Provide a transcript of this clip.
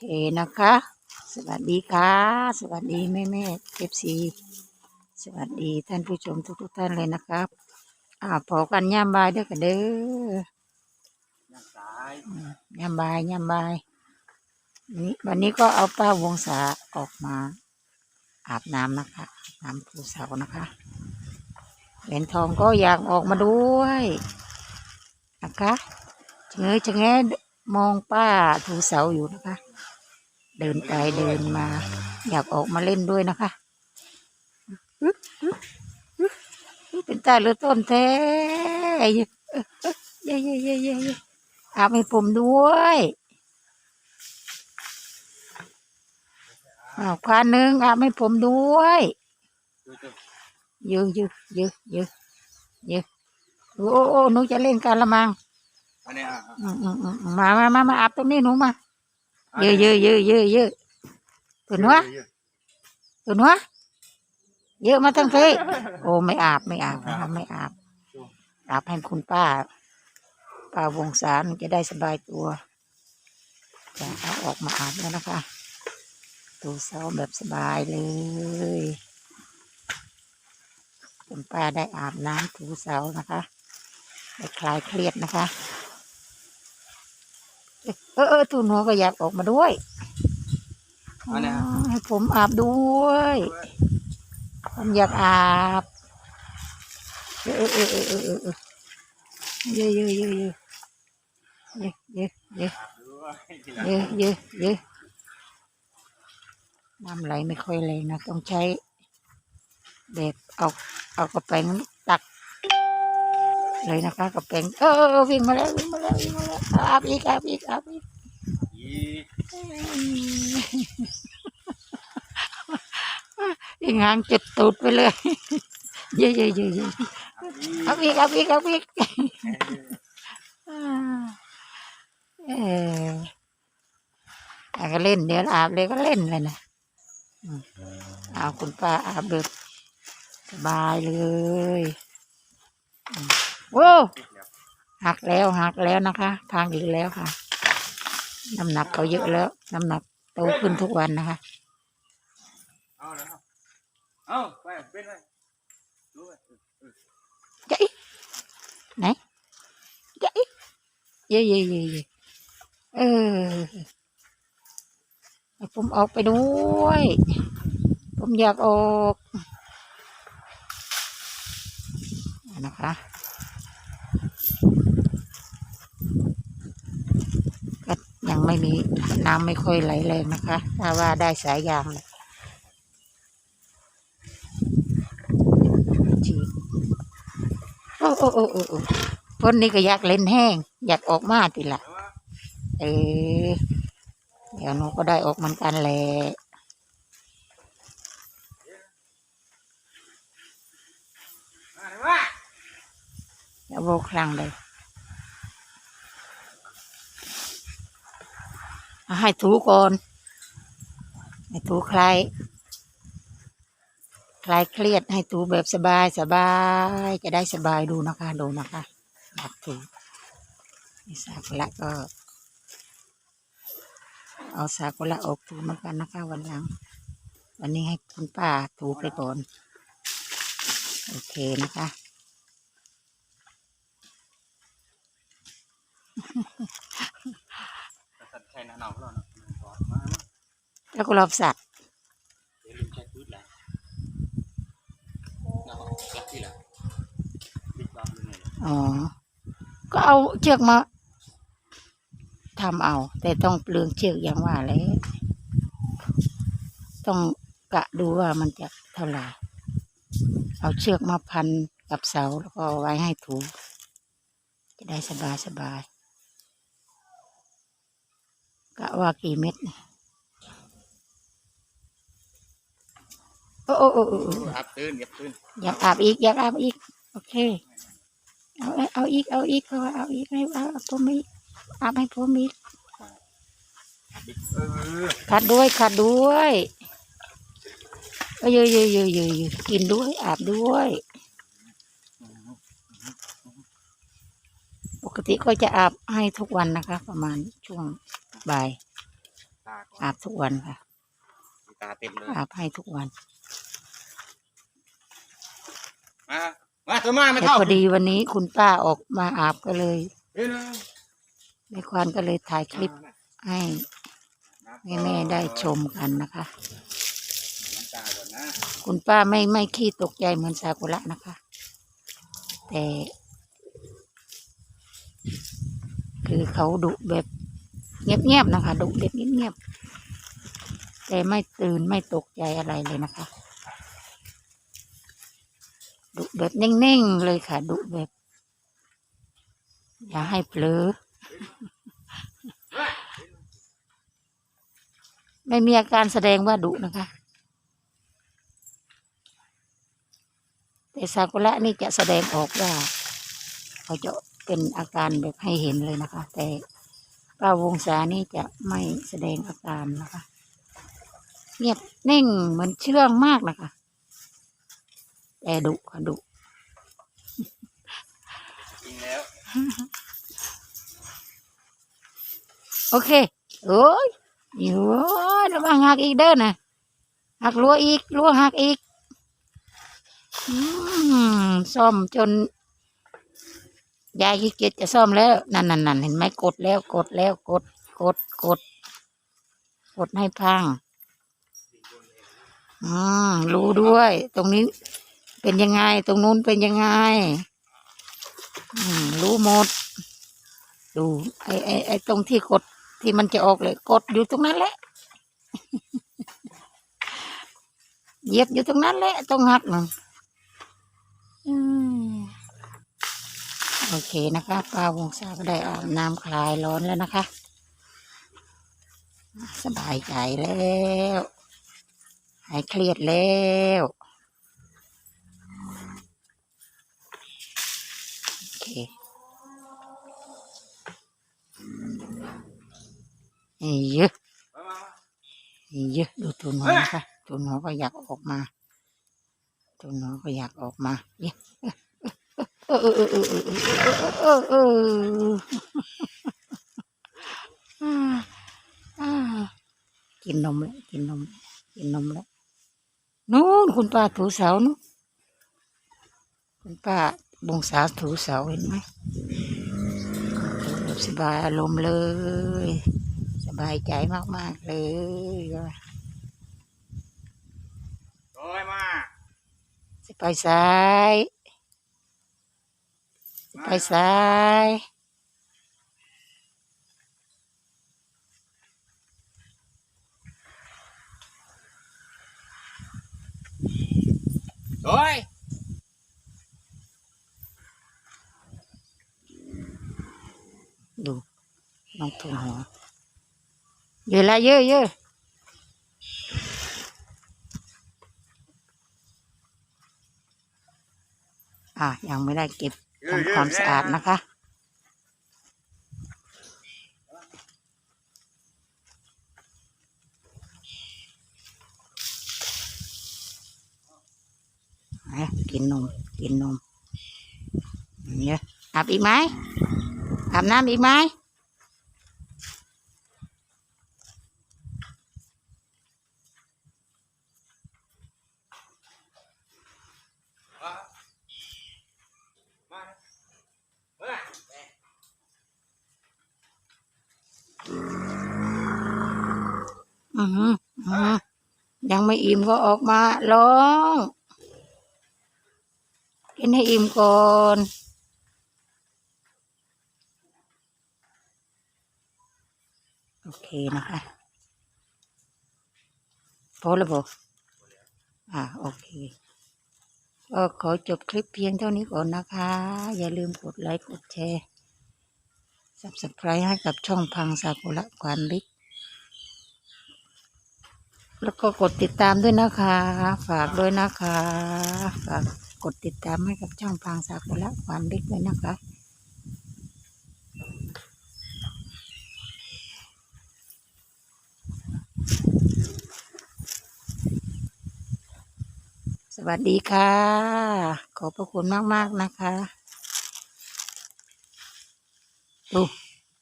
เคนะคะ สวัสดีค่ะ สวัสดีแม่แม่เอฟซีสวัสดีท่านผู้ชมทุกทุกๆท่านเลยนะครับ อ่าพอกันย่ามบายเด้อกันเด้อย่างซ้ายย่ามบายย่ามบายนี่วันนี้ก็เอาป้าวงศาออกมา อาบน้ำนะคะน้ำภูเสานะคะเหรียญทองก็อยากออกมาด้วยนะคะชะเง้อชะแงมองป้าถูเสาอยู่นะคะ เดินไปเดินมา อยากออกมาเล่นด้วยนะคะอึ๊ะอึ๊ะอึ๊ะอึ๊ะเป็นตาเลือต้นแท้เย้เย้เย้เย้เย้เย้อาบให้ผมด้วยอ้าวควานหนึ่งอาบให้ผมด้วยดูดูเยอะเยอะเยอะเยอะเยอะโอ้โอ้โอ้หนูจะเล่นกันละมังอันนี้อะอะอืมอืมอืมมามามามาอาบตรงนี้หนูมา เยอะเยอะเยอะเยอะเยอะตัวนัวเยอะตัวนัวเยอะมาทั้งเพโอ้ไม่อาบไม่อาบนะคะไม่อาบ อาบให้คุณป้า ป้าวงศาหนูจะได้สบายตัวจะเอาออกมาอาบแล้วนะคะตูเสาแบบสบายเลยคุณป้าได้อาบน้ำถูเสานะคะได้คลายเครียดนะคะ เออเออตูหนัวก็อยากออกมาด้วยอ๋อให้ผมอาบด้วยผมอยากอาบ เออเออเออเออเออเออเยอะเยอะเยอะเยอะเยอะเยอะเยอะเยอะเยอะเยอะน้ำไหลไม่ค่อยแรงนะ ต้องใช้แบบเอาเอากระแปง เลยนะคะกระแปงเออเออวิ่งมาแล้ววิ่งมาแล้ววิ่งมาแล้วอาบอีกอาบอีกอาบอีกยี่ยิงางจุดตูดไปเลยเยอะเยอะเยอะเยอะเอาอีกอาบอีกอาบอีกเอออาก็เล่นเดี๋ยวอาบเลยก็เล่นเลยนะอืมเอาคุณป้าอาบแบบสบายเลย โว้หักแล้วหักแล้วนะคะ ทางอีกแล้วค่ะ น้ำหนักเขาเยอะแล้ว น้ำหนักโตขึ้นทุกวันนะคะเอาแล้วเอาไปเป็นไปรู้ไหมจะอีไหนจะอีเย่เย่เย่เย่เออให้ผมออกไปด้วย ผมอยากออกนะคะ ก็ยังไม่มี น้ำไม่ค่อยไหลแรงนะคะ ถ้าว่าได้สายยางเลยฉีดโอ้โอ้โอ้โอ้คนนี้ก็อยากเล่นแห้ง อยากออกมาติละเออเดี๋ยวหนูก็ได้ออกเหมือนกันแหละมาเลยวะอย่าโบกครั้งเลยเอา ให้ถูก่อนให้ถูคลายคลายเครียดให้ถูแบบสบายสบายจะได้สบายดูนะคะดูนะคะอยากถูนี่สากุระก็ เอาสากุระออกถูเหมือนกันนะคะ วันหลัง วันนี้ให้คุณป้าถูไปก่อนโอเคนะคะ หน้าหนาวแล้วนะมาแล้วก็รอบสัตว์เดี๋ยวลืมใช้พื้นแล้วเอาลักที่ละบิ๊กบัมเลยอ๋อ ก็เอาเชือกมาทำเอา แต่ต้องเปลืองเชือกอย่างว่าแล้วต้องกะดูว่ามันจะเท่าไหร่เอาเชือกมาพันกับเสาแล้วก็เอาไว้ให้ถูจะได้สบายสบาย กะว่ากี่เม็ดโอ้โอ้โอ้โอ้โอ้อัพตื่นเก็บตื่นอยากอาบอีกอยากอาบอีก โอเค เอาเอาอีกเอาอีกเพราะว่าเอาอีกให้เอาเอาผมอีกอาบให้ผมอีกขัดด้วยขัดด้วยเอ้ยเยอะเยอะเยอะเยอะเยอะกินด้วยอาบด้วย ปกติก็จะอาบให้ทุกวันนะคะ ประมาณช่วง บ่ายตาก่อนอาบทุกวันค่ะตาเต็มเลย อาบให้ทุกวันมา มาตัวมาไม่แต่เท่าพอดีวันนี้คุณป้าออกมาอาบก็เลยเฮ้ยนะแม่ควานก็เลยถ่ายคลิปให้แม่ๆได้ชมกันนะคะ น้ำตาก่อนนะคุณป้าไม่ไม่ขี้ตกใจเหมือนซากุระนะคะ แต่ คือเขาดุแบบ เงียบๆนะคะดุแบบเงียบๆแต่ไม่ตื่นไม่ตกใจอะไรเลยนะคะดุแบบนิ่งๆเลยค่ะดุแบบ อย่าให้เผลอไม่มีอาการแสดงว่าดุนะคะแต่ซากุระนี่จะแสดงออกว่า เขาจะเป็นอาการแบบให้เห็นเลยนะคะ แต่ ป้าวงศานี่จะไม่แสดงอาการนะคะ เงียบนิ่งเหมือนเชื่องมากนะคะ แต่ดุค่ะดุจริงแล้ว โอเค โอ้ยอยู่ระวังหักอีกเด้อนะหักลัวอีกลัวหักอีก อืมซ่อมจน ยายขี้เกียจจะซ่อมแล้ว นั่นนั่นนั่นเห็นไหมกดแล้วกดแล้วกด กดกด กดให้พัง อืมรู้ด้วย ตรงนี้เป็นยังไง ตรงนู้นเป็นยังไง อืมรู้หมด ดูไอ้ไอ้ไอ้ตรงที่กดที่มันจะออกเลย กดอยู่ตรงนั้นแหละเหยียบอยู่ตรงนั้นแหละตรงหักนั่นอืม โอเคนะคะป้าวงศาก็ได้อาบน้ำคลายร้อนแล้วนะคะ สบายใจแล้วหายเครียดแล้วโอเคเอ้ยเยอะอ้ยเยอะดูตัวหนูนะคะตัวหนูก็อยากออกมาตัวหนูก็อยากออกมาเยอะ เออเออเออเออเออกินนมแล้วกินนมกินนมแล้วนู้นคุณป้าถูเสานู้นคุณป้าบงสาถูเสาเห็นไหมสบายอารมณ์เลย สบายใจมาก ๆ เลยโอยมา สิไปซ้าย ไปซ้ายโอ้ยดูน้องทุนหัวเยอะละเยอะเยอะอะยังไม่ได้เก็บ ทำความสะอาดนะคะกินนม กินนมเนี่ยอาบอีกไหมอาบน้ำอีกไหม มามามา อือหืออือหือยังไม่อิ่มก็ออกมาร้องกินให้อิ่มก่อนโอเคนะคะพอแล้วบออ่าโอเคก็ขอจบคลิปเพียงเท่านี้ก่อนนะคะ อย่าลืมกดไลค์กดแชร์ subscribe ให้กับช่องพังซากุระควานบิ๊ก แล้วก็กดติดตามด้วยนะคะ ฝากด้วยนะคะ ฝากกดติดตามให้กับช่องพังซากุระควานบิ๊กด้วยนะคะ สวัสดีค่ะ ขอบพระคุณมาก ๆ นะคะดู